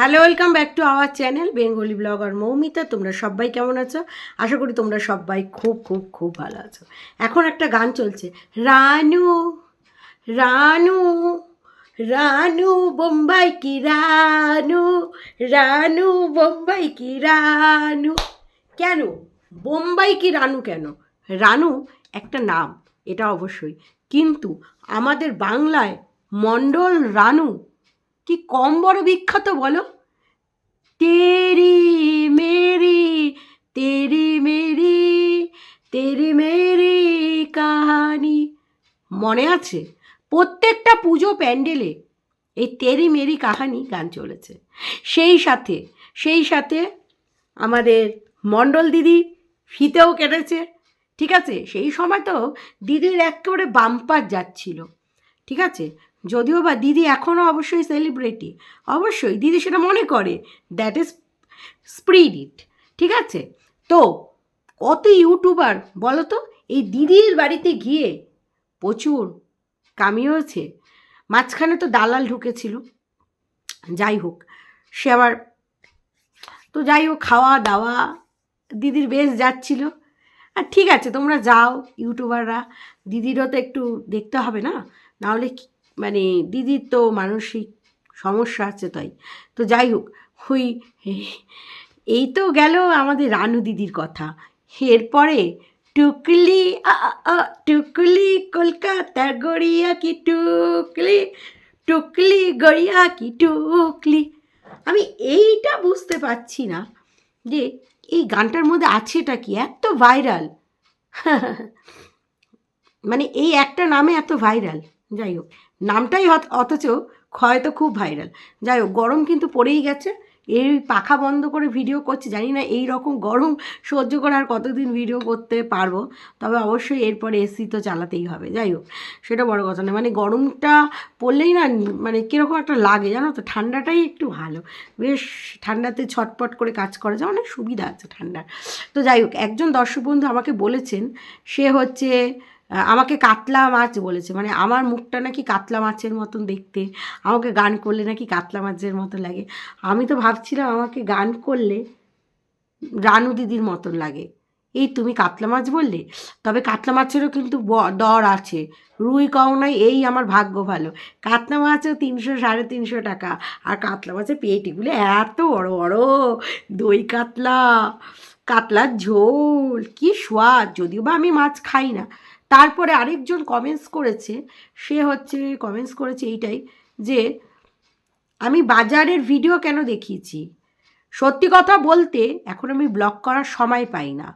Hello, welcome back to our channel Bengali blogger Moumita. তোমরা সবাই কেমন আছো? আশা করি তোমরা সবাই খুব খুব খুব ভালো আছো। এখন একটা গান চলছে। রানু রানু রানু বোম্বাই কি রানু রানু বোম্বাই কি রানু। কেন? বোম্বাই কি রানু কেন? রানু একটা নাম, এটা অবশ্যই। কিন্তু আমাদের বাংলায় মণ্ডল রানু কি কম বড় বিখ্যাত বলো? তেরি মেরি তেরি মেরি তেরি মেরি কাহানি। মনে আছে? প্রত্যেকটা পুজো প্যান্ডেলে এই তেরি মেরি কাহানি গান চলেছে। সেই সাথে সেই সাথে আমাদের মণ্ডল দিদি ফিতেও কেটেছে, ঠিক আছে? সেই সময় তো দিদির একেবারে বাম্পার যাচ্ছিল ঠিক আছে? যদিও বা দিদি এখনও অবশ্যই সেলিব্রিটি অবশ্যই দিদি সেটা মনে করে দ্যাট ইজ স্প্রিডিট ঠিক আছে? তো কত ইউটিউবার বলো তো এই দিদির বাড়িতে গিয়ে প্রচুর কামিয়েছে মাঝখানে তো দালাল ঢুকেছিল, যাই হোক, সে আবার, তো যাই হোক, খাওয়া দাওয়া, দিদির বেশ যাচ্ছিল, আর ঠিক আছে, তোমরা যাও ইউটিউবাররা দিদিরও তো একটু দেখতে হবে না, নাহলে মানে দিদির তো মানসিক সমস্যা আছে তাই। তো যাই হোক, ওই এই তো গেল আমাদের রানু দিদির কথা। এরপরে টুকলি টুকলি কলকাতা গড়িয়া কি টুকলি টুকলি গড়িয়া কি টুকলি। আমি এইটা বুঝতে পারছি না যে এই গানটার মধ্যে আছেটা কি? এত ভাইরাল। মানে এই একটা নামে এত ভাইরাল। যাই হোক নামটাই অথচ হয়তো খুব ভাইরাল যাই হোক, গরম কিন্তু পড়েই গেছে। এই পাখা বন্ধ করে ভিডিও করছি, জানি না এই রকম গরম সহ্য করে আর কতদিন ভিডিও করতে পারব। তবে অবশ্যই এরপরে এসি তো চালাতেই হবে। যাই হোক, সেটা বড় কথা না মানে গরমটা পড়লেই না মানে কীরকম একটা লাগে জানো তো? ঠান্ডাটাই একটু ভালো। বেশ ঠান্ডাতে ছটপট করে কাজ করা যায়, অনেক সুবিধা আছে ঠান্ডার। তো যাই হোক, একজন দর্শক বন্ধু আমাকে বলেছেন, সে হচ্ছে আমাকে কাতলা মাছ বলেছে। মানে আমার মুখটা নাকি কাতলা মাছের মতন দেখতে। আমাকে গান করলে নাকি কাতলা মাছের মতো লাগে। আমি তো ভাবছিলাম আমাকে গান করলে রানু দিদির মতন লাগে। এই তুমি কাতলা মাছ বললে? তবে কাতলা মাছেরও কিন্তু দর আছে। রুই কও নাই, এই আমার ভাগ্য ভালো। কাতলা মাছও তিনশো, সাড়ে তিনশো টাকা। আর কাতলা মাছের পেটিগুলো এত বড় বড়। দই কাতলা, কাতলার ঝোল, কি স্বাদ। যদিও বা আমি মাছ খাই না। তারপরে আরেকজন কমেন্টস করেছে, সে হচ্ছে কমেন্টস করেছে এইটাই যে, আমি বাজারের ভিডিও কেন দেখিয়েছি? সত্যি কথা বলতে এখন আমি ব্লগ করার সময় পাই না।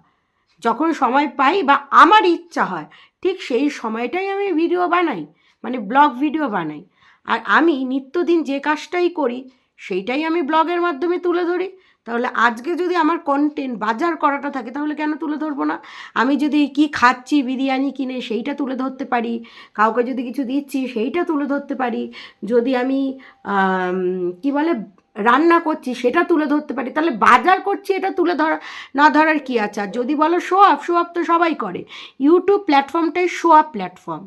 যখন সময় পাই বা আমার ইচ্ছা হয়, ঠিক সেই সময়টাই আমি ভিডিও বানাই মানে ব্লগ ভিডিও বানাই। আর আমি নিত্যদিন যে কাজটাই করি, সেইটাই আমি ব্লগের মাধ্যমে তুলে ধরি। তাহলে আজকে যদি আমার কন্টেন্ট বাজার করাটা থাকে, তাহলে কেন তুলে ধরবো না? আমি যদি কি খাচ্ছি বিরিয়ানি কিনে, সেইটা তুলে ধরতে পারি। কাউকে যদি কিছু দিচ্ছি, সেইটা তুলে ধরতে পারি। যদি আমি কি বলে, রান্না করছি, সেটা তুলে ধরতে পারি। তাহলে বাজার করছি, এটা তুলে ধরা, না ধরার কী আছে? আর যদি বলো শো আপ শো আপ তো সবাই করে। ইউটিউব প্ল্যাটফর্মটাই শো আপ প্ল্যাটফর্ম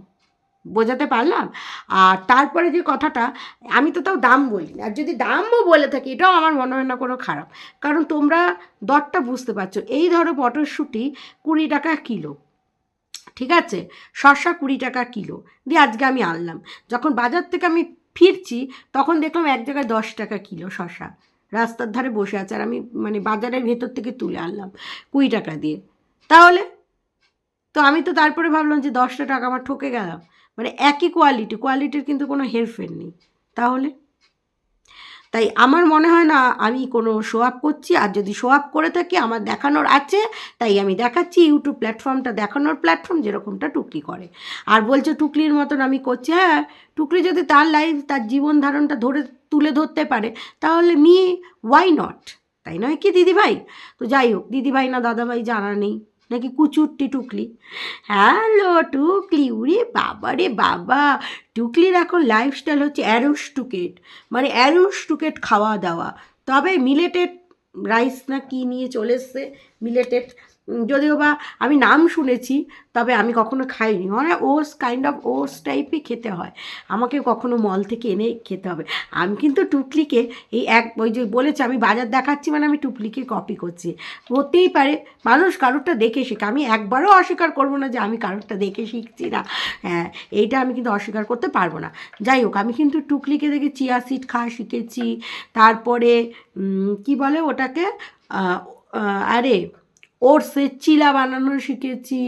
বোঝাতে পারলাম? আর তারপরে যে কথাটা, আমি তো তাও দাম বলি। আর যদি দামও বলে থাকি, এটাও আমার মনে হয় না কোনো খারাপ। কারণ তোমরা দরটা বুঝতে পারছ। এই ধরো মটরশুঁটি কুড়ি টাকা কিলো। ঠিক আছে? শসা কুড়ি টাকা কিলো। দিয়ে আজকে আমি আনলাম। যখন বাজার থেকে আমি ফিরছি, তখন দেখলাম এক জায়গায় দশ টাকা কিলো শসা। রাস্তার ধারে বসে আছে। আর আমি মানে বাজারের ভেতর থেকে তুলে আনলাম কুড়ি টাকা দিয়ে। তাহলে? তো আমি তো তারপরে ভাবলাম যে দশটা টাকা আমার ঠকে গেলাম মানে একই কোয়ালিটি কোয়ালিটির কিন্তু কোনো হেরফের নেই। তাহলে? তাই আমার মনে হয় না আমি কোনো শো আপ করছি, আর যদি শো আপ করে থাকি, আমার দেখানোর আছে, তাই আমি দেখাচ্ছি ইউটিউব প্ল্যাটফর্মটা দেখানোর প্ল্যাটফর্ম যেরকমটা টুকলি করে। আর বলছে টুকলির মতন আমি করছি হ্যাঁ টুকলি যদি তার লাইফ তার জীবন ধারণটা ধরে তুলে ধরতে পারে, তাহলে মি ওয়াই নট তাই নয় কি দিদিভাই? তো যাই হোক, দিদিভাই না, দাদাভাই জানা নেই। নাকি কুচুরটি টুকলি? হ্যালো, টুকলি, উরে বাবা রে বাবা। টুকলির এখন লাইফস্টাইল হচ্ছে অ্যারোস্টুকেট মানে অ্যারোস্টুকেট খাওয়া দাওয়া। তবে মিলেটেড রাইস না কি নিয়ে চলে এসছে? মিলেটেড যদিও বা আমি নাম শুনেছি, তবে আমি কখনো খাইনি। মানে ওস কাইন্ড অফ ওস টাইপই খেতে হয়। আমাকে কখনো মল থেকে এনে খেতে হবে। আমি কিন্তু টুকলিকে এই এক, ওই যে বলেছে, আমি বাজার দেখাচ্ছি মানে আমি টুকলিকে কপি করছি। হতেই পারে মানুষ কারোরটা দেখে শেখে। আমি একবারও অস্বীকার করব না যে আমি কারোরটা দেখে শিখছি না। হ্যাঁ এইটা আমি কিন্তু অস্বীকার করতে পারব না। যাই হোক, আমি কিন্তু টুকলিকে দেখে চিয়া সিড খাওয়া শিখেছি। তারপরে কি বলে ওটাকে? আরে ওটসের চিলা বানানো শিখেছি,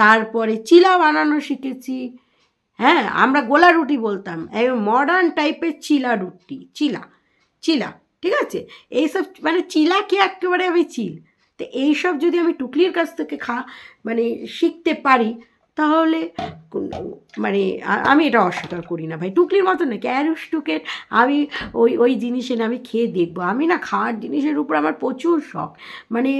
তারপরে চিলা বানানো শিখেছি। হ্যাঁ আমরা গোলা রুটি বলতাম। এই মডার্ন টাইপের চিলা রুটি, চিলা চিলা, ঠিক আছে? এইসব মানে চিলা কি একেবারে আমি চিল? তো এইসব যদি আমি টুকলির কাছ থেকে খা মানে শিখতে পারি, তাহলে মানে আমি এটা অস্বীকার করি না ভাই। টুকলির মতো না ক্যারুস টুকের আমি ওই ওই জিনিসের আমি খেয়ে দেখব। আমি না খাওয়ার জিনিসের উপর আমার প্রচুর শখ। মানে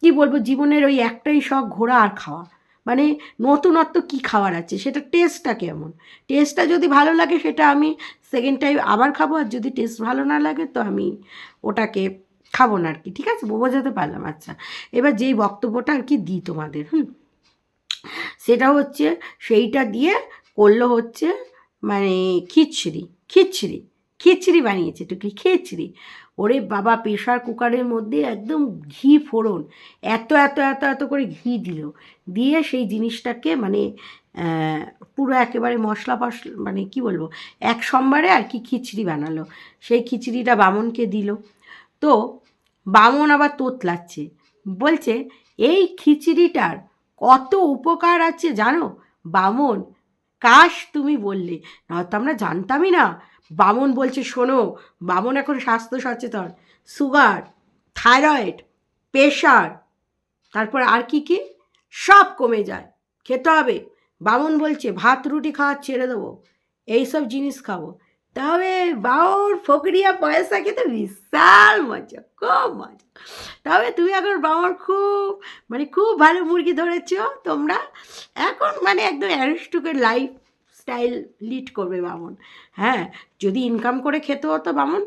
কি বলব, জীবনের ওই একটাই শখ ঘোরা আর খাওয়া। মানে নতুনত্ব কী খাওয়ার আছে, সেটা টেস্টটা কেমন? টেস্টটা যদি ভালো লাগে, সেটা আমি সেকেন্ড টাইম আবার খাব, আর যদি টেস্ট ভালো না লাগে, তো আমি ওটাকে খাব না আর কি ঠিক আছে? বোঝাতে পারলাম আচ্ছা। এবার যেই বক্তব্যটা আর কি দিই তোমাদের, হুম? সেটা হচ্ছে, সেইটা দিয়ে করল হচ্ছে মানে খিচড়ি খিচড়ি। খিচড়ি বানিয়েছে, টুকলি খিচড়ি। ওরে বাবা প্রেশার কুকারের মধ্যে একদম ঘি ফোড়ন, এত এত এত এত করে ঘি দিল। দিয়ে সেই জিনিসটাকে মানে পুরো একেবারে মশলা ফসলা মানে কি বলব, এক সোমবারে আর কি খিচড়ি বানালো। সেই খিচড়িটা বামনকে দিল। তো বামন আবার তোতলাচ্ছে। বলছে, এই খিচড়িটার কত উপকার আছে জানো? বামন, কাশ তুমি বললে, নয়তো আমরা জানতামই না বামন বলছে, শোনো, বামন এখন স্বাস্থ্য সচেতন। সুগার, থাইরয়েড, প্রেশার, তারপর আর কি কি? সব কমে যায়। খেতে হবে। বামন বলছে, ভাত, রুটি খাওয়া ছেড়ে দেবো। এইসব জিনিস খাব। তবে বাউর ফকরিয়া পয়সা খেতে বিশাল মজা, খুব মজা। তবে তুমি এখন বাবার খুব মানে খুব ভালো মুরগি ধরেছ তোমরা। এখন মানে একদম অ্যারিস্টুকের লাইফ স্টাইল লিড করবে বামন। হ্যাঁ যদি ইনকাম করে খেতে হতো বামন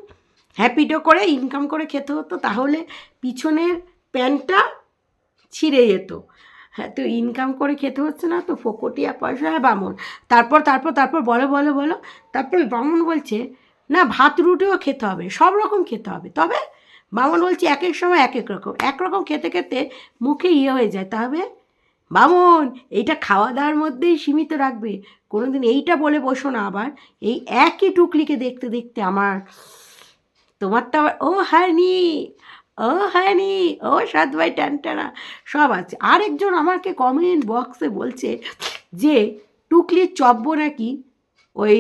হ্যাপিটো করে ইনকাম করে খেতে হতো, তাহলে পিছনের প্যান্টটা ছিঁড়ে যেত। হ্যাঁ তো ইনকাম করে খেতে হচ্ছে না তো ফোকটিয়া পয়সা হ্যাঁ বামন। তারপর তারপর তারপর বলো বলো বলো, তারপর বামন বলছে, না, ভাত রুটিও খেতে হবে, সব রকম খেতে হবে। তবে বামন বলছে, এক এক সময় এক এক রকম এক রকম খেতে খেতে মুখে ইয়ে হয়ে যায়। তবে বামন, এইটা খাওয়া দাওয়ার মধ্যেই সীমিত রাখবে। কোনোদিন এইটা বলে বসো না আবার। এই একই টুকলিকে দেখতে দেখতে আমার, তোমার তো আবার, ও হানি ও হানি, ও সাত ভাই টানটানা সব আছে। আরেকজন আমাকে কমেন্ট বক্সে বলছে যে, টুকলির চব্য নাকি ওই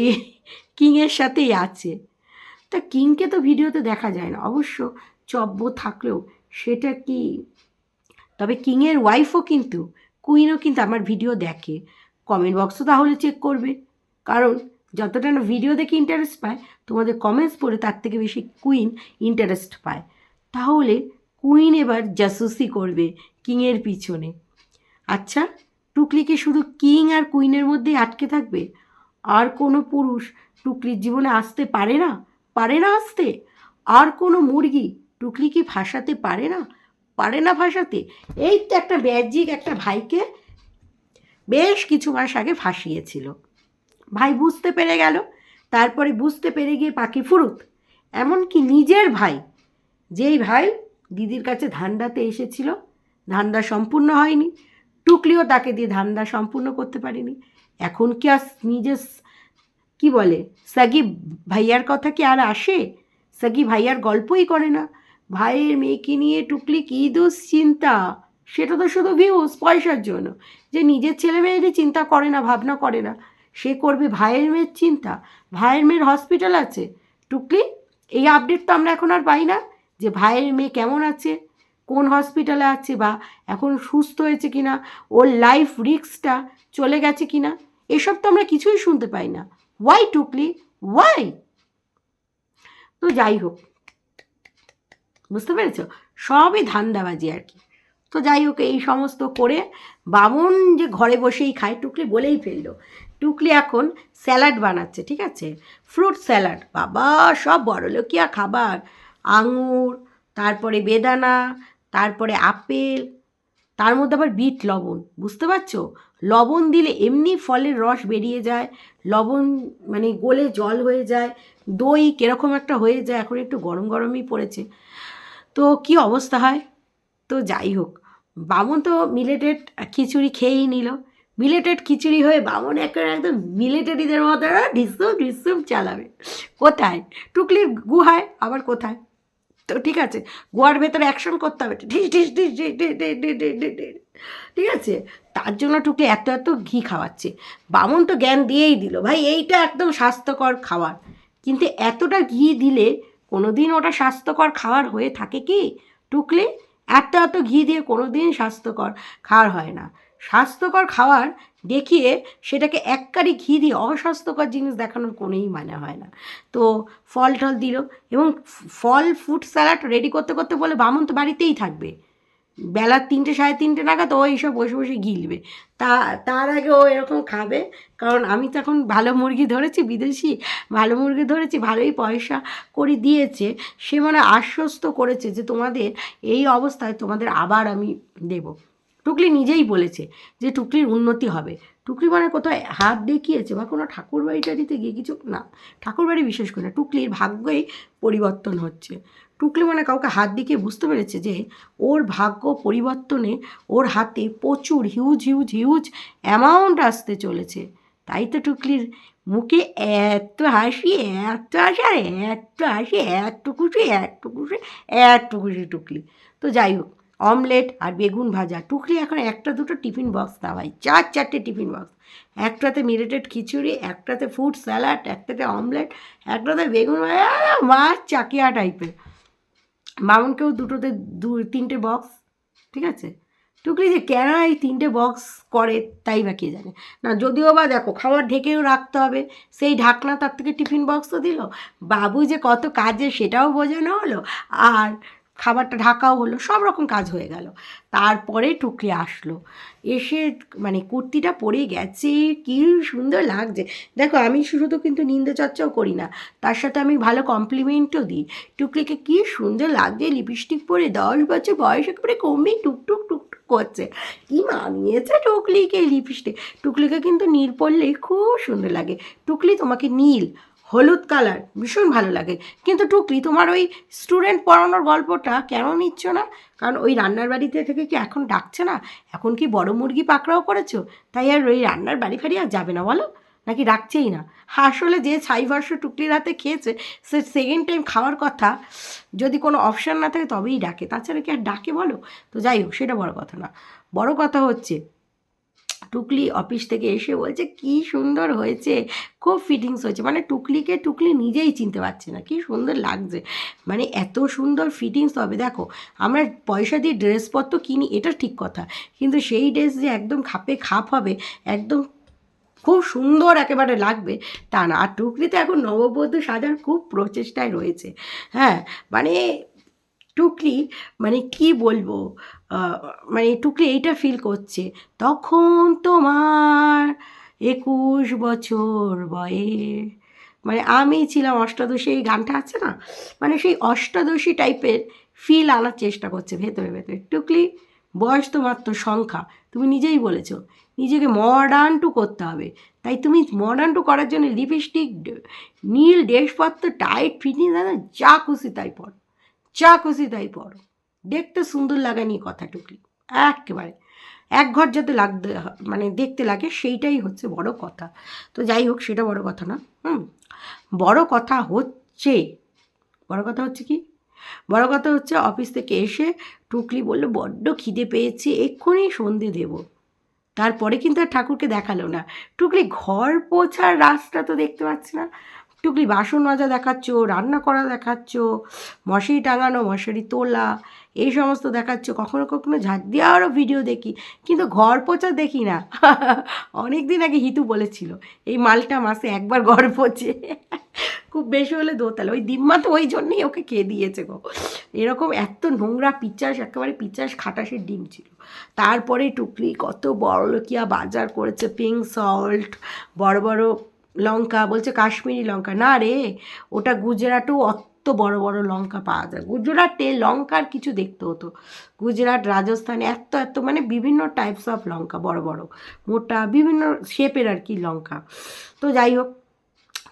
কিংয়ের সাথেই আছে। তা কিংকে তো ভিডিওতে দেখা যায় না। অবশ্য চব্য থাকলেও সেটা কি, তবে কিংয়ের ওয়াইফও কিন্তু কুইনও কিন্তু আমার ভিডিও দেখে। কমেন্ট বক্সও তাহলে চেক করবে। কারণ, যতটা না ভিডিও দেখে ইন্টারেস্ট পায়, তোমাদের কমেন্টস পড়ে তার থেকে বেশি কুইন ইন্টারেস্ট পায়। তাহলে কুইন এবার জাসুসি করবে কিংয়ের পিছনে। আচ্ছা টুকলি কি শুধু কিং আর কুইনের মধ্যেই আটকে থাকবে? আর কোনো পুরুষ টুকলির জীবনে আসতে পারে না? পারে না আসতে? আর কোনো মুরগি টুকলি কি ভাসাতে পারে না? পারে না ভাসাতে এই তো একটা ম্যাজিক একটা ভাইকে বেশ কিছু মাস আগে ফাঁসিয়েছিল। ভাই বুঝতে পেরে গেল। তারপরে বুঝতে পেরে গিয়ে পাখি ফুরুত। এমনকি নিজের ভাই, যেই ভাই দিদির কাছে ধান্দাতে এসেছিল, ধান্দা সম্পূর্ণ হয়নি। টুকলিও তাকে দিয়ে ধান্দা সম্পূর্ণ করতে পারেনি। এখন কি আর নিজের কি বলে, সাগি ভাইয়ার কথা কি আর আসে? সাগি ভাইয়ার গল্পই করে না। ভাইয়ের মেয়েকে নিয়ে টুকলি কী দুশ্চিন্তা সেটা তো শুধু ভিউজ পয়সার জন্য। যে নিজের ছেলে মেয়েরই চিন্তা করে না, ভাবনা করে না, সে করবে ভাইয়ের মেয়ের চিন্তা। ভাইয়ের মেয়ের হসপিটাল আছে। টুকলি, এই আপডেট তো আমরা এখন আর পাই না যে ভাইয়ের মেয়ে কেমন আছে, কোন হসপিটালে আছে বা এখন সুস্থ হয়েছে কিনা, ওর লাইফ রিস্কটা চলে গেছে কি না এসব তো আমরা কিছুই শুনতে পাই না। ওয়াই টুকলি? ওয়াই তো যাই হোক বুঝতে পেরেছ? সবই ধান্দাবাজি আর কি। তো যাই হোক, এই সমস্ত করে বামন যে ঘরে বসেই খায়, টুকলি বলেই ফেলল। টুকলি এখন স্যালাড বানাচ্ছে, ঠিক আছে? Fruit salad. বাবা, সব বড়লোকিয়া খাবার। আঙুর, তারপরে বেদানা, তারপরে আপেল, তার মধ্যে আবার বিট লবণ, বুঝতে পারছ? লবণ দিলে এমনি ফলের রস বেরিয়ে যায়, লবণ মানে গলে জল হয়ে যায়, দই কীরকম একটা হয়ে যায়, এখন একটু গরম গরমই পড়েছে। তো কি অবস্থা হয় তো যাই হোক বামন তো মিলেটেড খিচুড়ি খেয়েই নিল মিলেটেড খিচুড়ি হয়ে বামন একটা একদম মিলিটারিদের মতো ঢিসুম ঢিসুম চালাবে কোথায় টুকলির গুহায় আবার কোথায় তো ঠিক আছে গোয়ার ভেতরে অ্যাকশন করতে হবে ঢিস ঢিস ঢিস ঢিস ঢিস ঢিস। ঠিক আছে তার জন্য টুকলি এত এত ঘি খাওয়াচ্ছে বামন তো জ্ঞান দিয়েই দিল ভাই এইটা একদম স্বাস্থ্যকর খাবার কিন্তু এতটা ঘি দিলে কোনো দিন ওটা স্বাস্থ্যকর খাবার হয়ে থাকে কি? টুকলি? এত এত ঘি দিয়ে কোনো দিন স্বাস্থ্যকর খাওয়ার হয় না। স্বাস্থ্যকর খাওয়ার দেখিয়ে সেটাকে এককারি ঘি দিয়ে অস্বাস্থ্যকর জিনিস দেখানোর কোনোই মানে হয় না। তো ফল টল দিল এবং ফল, ফ্রুট, স্যালাড রেডি করতে করতে বলে বামন তো বাড়িতেই থাকবে। বেলা তিনটে, সাড়ে তিনটে নাগাদ ও এইসব বসে বসে গিলবে। তা, তার আগে ও এরকম খাবে, কারণ আমি তো এখন ভালো মুরগি ধরেছি, বিদেশি ভালো মুরগি ধরেছি, ভালোই পয়সা করে দিয়েছে। সে মানে আশ্বস্ত করেছে যে তোমাদের এই অবস্থায় তোমাদের আবার আমি দেব। টুকলি নিজেই বলেছে যে টুকলির উন্নতি হবে। টুকলি মানে কোথায় হাত দেখিয়েছে বা কোনো ঠাকুর বাড়ি টাড়িতে গিয়ে কিছু না ঠাকুর বাড়ি বিশেষ করে না, টুকলির ভাগ্যই পরিবর্তন হচ্ছে। টুকলি মানে কাউকে হাত দেখিয়ে বুঝতে পেরেছে যে ওর ভাগ্য পরিবর্তনে ওর হাতে প্রচুর হিউজ হিউজ হিউজ অ্যামাউন্ট আসতে চলেছে। তাই তো টুকলির মুখে এত হাসি এত হাসি, আর এত হাসি, এত খুশি এত খুশি এত খুশি টুকলি। তো যাই হোক অমলেট আর বেগুন ভাজা, টুকলি এখন একটা দুটো টিফিন বক্স ভাই, চার চারটে টিফিন বক্স একটাতে মিরেটেড খিচুড়ি, একটাতে ফুড স্যালাড একটাতে অমলেট একটাতে বেগুন ভাজা মাছ চাকিয়া টাইপের মামনকেও দুটোতে দু, তিনটে বক্স ঠিক আছে? টুকলি যে কেন এই তিনটে বক্স করে, তাই বা কে জানে? না, যদিও বা দেখো, খাবার ঢেকেও রাখতে হবে। সেই ঢাকনা তার থেকে টিফিন বক্সও দিল। বাবু যে কত কাজে সেটাও বোঝানো হলো। আর খাবারটা ঢাকাও হলো, সব রকম কাজ হয়ে গেল। তারপরে টুকলি আসলো। এসে মানে কুর্তিটা পরে গেছে, কি সুন্দর লাগছে। দেখো, আমি শুধু তো কিন্তু নিন্দে চর্চাও করি না, তার সাথে আমি ভালো কমপ্লিমেন্টও দিই। টুকলিকে কি সুন্দর লাগছে লিপস্টিক পরে দশ বছর বয়স একেবারে কমে টুকটুক টুকটুক করছে। কি মানিয়েছে টুকলিকে লিপস্টিক টুকলিকে কিন্তু নীল পরলেই খুব সুন্দর লাগে। টুকলি তোমাকে নীল হলুদ কালার, ভীষণ ভালো লাগে। কিন্তু টুকলি তোমার ওই স্টুডেন্ট পড়ানোর গল্পটা কেন নিচ্ছ না? কারণ ওই রান্নার বাড়িতে থেকে কি এখন ডাকছে না? এখন কি বড় মুরগি পাকড়াও করেছ? তাই আর ওই রান্নার বাড়ি ফাড়ি আর যাবে না বলো? নাকি ডাকছেই না? আসলে যে ছাই ভার্ষ টুকলির হাতে খেয়েছে, সে সেকেন্ড টাইম খাওয়ার কথা, যদি কোনো অপশান না থাকে তবেই ডাকে। তাছাড়া কি আর ডাকে বলো? তো যাই হোক, সেটা বড় কথা না। বড় কথা হচ্ছে টুকলি অফিস থেকে এসে বলছে, কি সুন্দর হয়েছে, খুব ফিটিংস হয়েছে। মানে টুকলিকে টুকলি নিজেই চিনতে পারছে না, কি সুন্দর লাগছে। মানে এত সুন্দর ফিটিংস হবে, দেখো, আমরা পয়সা দিয়ে ড্রেসপত্র কিনি, এটা ঠিক কথা, কিন্তু সেই ড্রেস যে একদম খাপে খাপ হবে, একদম খুব সুন্দর একেবারে লাগবে, তা না। আর টুকলিতে এখন নববধূ সাজার খুব প্রচেষ্টায় রয়েছে হ্যাঁ? মানে টুকলি মানে কি বলব মানে টুকলি এইটা ফিল করছে। তখন তোমার একুশ বছর বয়স মানে আমি ছিলাম অষ্টাদশী, এই গানটা আছে না? মানে সেই অষ্টাদশী টাইপের ফিল আনার চেষ্টা করছে ভেতরে ভেতরে। টুকলি বয়স তো মাত্র সংখ্যা, তুমি নিজেই বলেছ। নিজেকে মডার্ন টু করতে হবে। তাই তুমি মডার্ন টু করার জন্য লিপস্টিক নীল ড্রেসপত্র টাইট ফিটিং যা খুশি তাই পড়ো যা খুশি তাই পড়ো দেখতে সুন্দর লাগা নিয়ে কথা টুকলি একেবারে। এক ঘর যাতে লাগতে মানে দেখতে লাগে, সেইটাই হচ্ছে বড় কথা। তো যাই হোক, সেটা বড় কথা না। হুম? বড় কথা হচ্ছে। বড় কথা হচ্ছে কি? বড় কথা হচ্ছে অফিস থেকে এসে টুকলি বলল, বড্ড খিদে পেয়েছি, এক্ষুনি সন্ধে দেবো। তারপরে কিন্তু আর ঠাকুরকে দেখাল না। টুকলি ঘর পোছার রাস্তা তো দেখতে পাচ্ছি না। টুকলি বাসন মাজা দেখাচ্ছ, রান্না করা দেখাচ্ছ, মশারি টাঙানো, মশারি তোলা, এই সমস্ত দেখাচ্ছ। কখনো কখনো ঝাঁট দেওয়ারও ভিডিও দেখি, কিন্তু ঘর পোছা দেখি না। অনেক দিন আগে হিতু বলেছিল, এই মালটা মাসে একবার ঘর পোছে খুব বেশি হলে দোতালে। ওই দিম্মা তো ওই জন্যই ওকে খেয়ে দিয়েছে গো। এরকম এত নোংরা পিচাস, একেবারে পিচাস খাটাসের ডিম ছিল। তারপরে টুকলি কত বড় লোকিয়া বাজার করেছে পিঙ্ক সল্ট বড় বড় লঙ্কা, বলছে কাশ্মীরি লঙ্কা। না রে, ওটা গুজরাটও অত বড় বড় লঙ্কা পাওয়া যায়। গুজরাটে লঙ্কার কিছু দেখতে হতো। গুজরাট, রাজস্থানে এত এত মানে বিভিন্ন টাইপস অফ লঙ্কা, বড় বড়, মোটা, বিভিন্ন শেপের আর কি লঙ্কা। তো যাই হোক,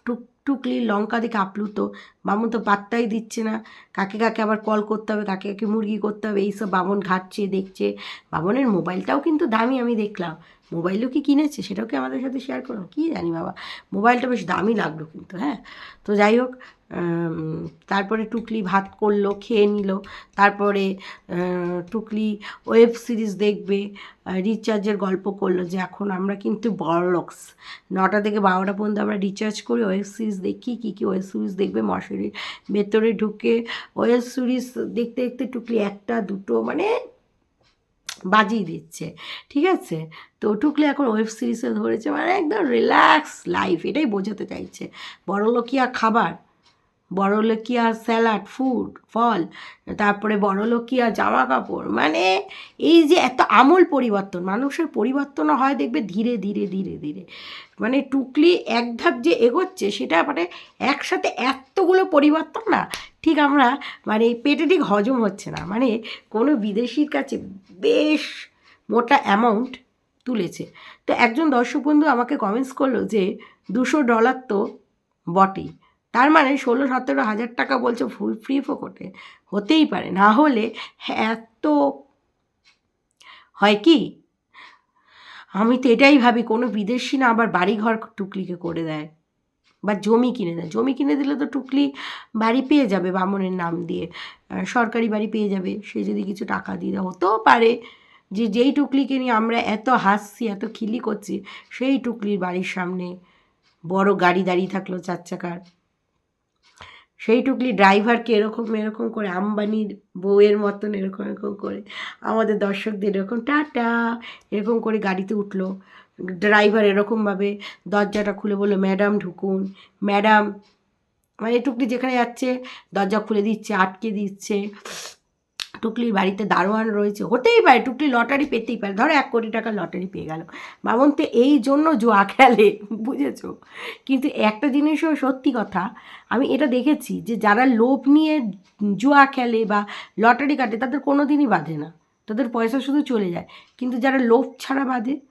টুক, টুকলি লঙ্কা দেখে আপ্লুত। বামুন তো পাত্তাই দিচ্ছে না। কাকে কাকে আবার কল করতে হবে, কাকে কাকে মুরগি করতে হবে, এইসব বামন ঘাটছে, দেখছে। বামনের মোবাইলটাও কিন্তু দামি, আমি দেখলাম। মোবাইলও কি কিনেছে? সেটাও কি আমাদের সাথে শেয়ার করো? কী জানি বাবা। মোবাইলটা বেশ দামি লাগল কিন্তু হ্যাঁ? তো যাই হোক তারপরে টুকলি ভাত করল, খেয়ে নিল। তারপরে টুকলি ওয়েব সিরিজ দেখবে রিচার্জের গল্প করল যে এখন আমরা কিন্তু বড়লক্স নটা থেকে বারোটা পর্যন্ত আমরা রিচার্জ করি ওয়েব সিরিজ দেখি, কী কী ওয়েব সিরিজ দেখবে মশারির ভেতরে ঢুকে। ওয়েব সিরিজ দেখতে দেখতে টুকলি একটা, দুটো মানে বাজিয়ে দিচ্ছে, ঠিক আছে? তো টুকলি এখন ওয়েব সিরিজে ধরেছে মানে একদম রিল্যাক্স লাইফ এটাই বোঝাতে চাইছে। বড়লোকিয়া খাবার, বড়লোকিয়া স্যালাড ফুড ফল, তারপরে বড়লোকিয়া জামা কাপড় মানে এই যে এত আমূল পরিবর্তন, মানুষের পরিবর্তন হয় দেখবে ধীরে ধীরে ধীরে ধীরে। মানে টুকলি এক ধাপ যে এগোচ্ছে, সেটা মানে একসাথে এতগুলো পরিবর্তন না ঠিক আমরা মানে পেটে ঠিক হজম হচ্ছে না। মানে কোনো বিদেশির কাছে বেশ মোটা অ্যামাউন্ট তুলেছে। তো একজন দর্শক বন্ধু আমাকে কমেন্টস করল যে, দুশো ডলার তো বটেই। তার মানে ষোলো সতেরো হাজার টাকা বলছে ফুল ফ্রি ফোকটে হতেই পারে, না হলে এত হয় কি? আমি তো এটাই ভাবি, কোনো বিদেশি না আবার বাড়িঘর টুকলিকে করে দেয়। বা জমি কিনে দেয়। জমি কিনে দিলে তো টুকলি বাড়ি পেয়ে যাবে বামনের নাম দিয়ে। সরকারি বাড়ি পেয়ে যাবে, সে যদি কিছু টাকা দিয়ে দেয়। হতেও পারে যে যেই টুকলিকে নিয়ে আমরা এত হাসছি, এত খিলি করছি, সেই টুকলির বাড়ির সামনে বড় গাড়ি দাঁড়িয়ে থাকল চার চাকার। সেই টুকলি ড্রাইভারকে এরকম এরকম করে, আম্বানির বউয়ের মতন এরকম এরকম করে, আমাদের দর্শকদের এরকম, টাটা! এরকম করে গাড়িতে উঠল। ড্রাইভার এরকমভাবে দরজাটা খুলে বলল ম্যাডাম ঢুকুন। ম্যাডাম মানে টুকলি যেখানে যাচ্ছে, দরজা খুলে দিচ্ছে, আটকে দিচ্ছে। টুকলির বাড়িতে দারোয়ান রয়েছে, হতেই পারে, টুকলি লটারি পেতেই পারে। ধরো এক কোটি টাকা লটারি পেয়ে গেল। মামন, তো এই জন্য জোয়া খেলে, বুঝেছ? কিন্তু একটা জিনিসও সত্যি কথা, আমি এটা দেখেছি যে যারা লোভ নিয়ে জোয়া খেলে বা লটারি কাটে, তাদের কোনো দিনই বাঁধে না। তাদের পয়সা শুধু চলে যায়। কিন্তু যারা লোভ ছাড়া বাঁধে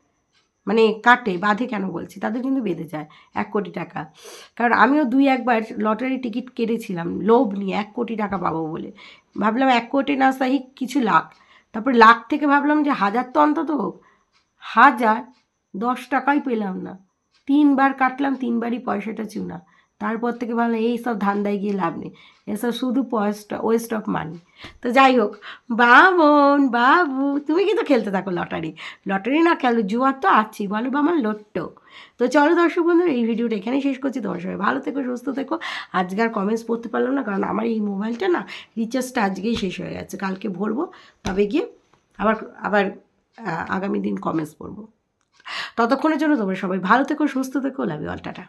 মানে কাটে, বাঁধে কেন বলছি? তাদের কিন্তু বেঁধে যায়, এক কোটি টাকা। কারণ আমিও দুই একবার লটারি টিকিট কেটেছিলাম, লোভ নিয়ে এক কোটি টাকা পাবো বলে। ভাবলাম এক কোটি না সাহি, কিছু লাখ। তারপর লাখ থেকে ভাবলাম যে হাজার তো অন্তত হোক, হাজার দশ টাকাই পেলাম না। তিনবার কাটলাম, তিনবারই পয়সাটা চুনা। তারপর থেকে ভাবলাম, এই সব ধান্দায় গিয়ে লাভ নেই। এসব শুধু পয়সা ওয়েস্ট অফ মানি তো যাই হোক, বামন, বাবু, তুমি কিন্তু খেলতে থাকো লটারি। লটারি না খেলো জুয়ার তো আছি বলো বামন লোট্টো। তো চলো দর্শক বন্ধু এই ভিডিওটা এখানেই শেষ করছি। তোমার সবাই ভালো থেকো, সুস্থ থেকো। আজকে আর কমেন্টস পড়তে পারলাম না, কারণ আমার এই মোবাইলটা না রিচার্জটা আজকেই শেষ হয়ে গেছে। কালকে ভরবো, তবে গিয়ে আবার আবার আগামী দিন কমেন্টস পড়ব। ততক্ষণের জন্য তোমরা সবাই ভালো থেকো, সুস্থ থেকো। Love all tata.